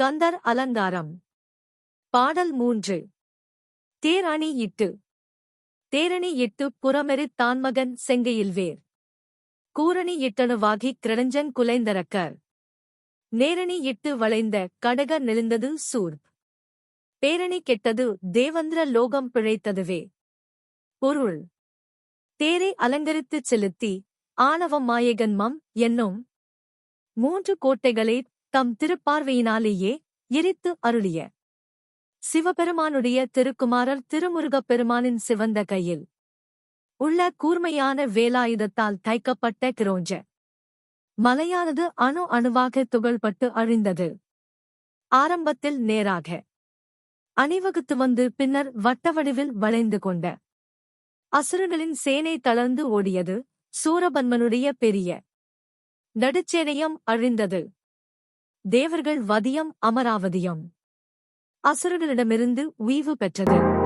கந்தர் அலங்காரம். பாடல் மூன்று. தேரணி இட்டு. தேரணி இட்டு புறமெரு தான்மகன் செங்கையில் வேர். கூரணி இட்டணுவாகி கிரஞ்சன் குலைந்தரக்கர். நேரணி இட்டு வளைந்த கடக நெளிந்தது சூர்ப் பேரணி கெட்டது தேவந்திர லோகம் பிழைத்ததுவே. பொருள். தேரை அலங்கரித்துச் செலுத்தி ஆணவம் மாயகன்மம் என்னும் மூன்று கோட்டைகளை தம் திருப்பார்வையினாலேயே எரித்து அருளிய. சிவபெருமானுடைய திருக்குமாரர் திருமுருகப் பெருமானின் சிவந்த கையில். உள்ள கூர்மையான வேலாயுதத்தால் தைக்கப்பட்ட கிரோஞ்ச. மலையானது அணு அணுவாக துகள்பட்டு அழிந்தது. ஆரம்பத்தில் நேராக. அணிவகுத்து வந்து பின்னர் வட்டவடிவில் வளைந்து கொண்ட. அசுரர்களின் சேனை தளர்ந்து ஓடியது. சூரபன்மனுடைய பெரிய. நடுச்சேனையம் அழிந்தது. தேவர்கள் வதியம் அமராவதியம். அசுரர்களிடமிருந்து உய்வு பெற்றது.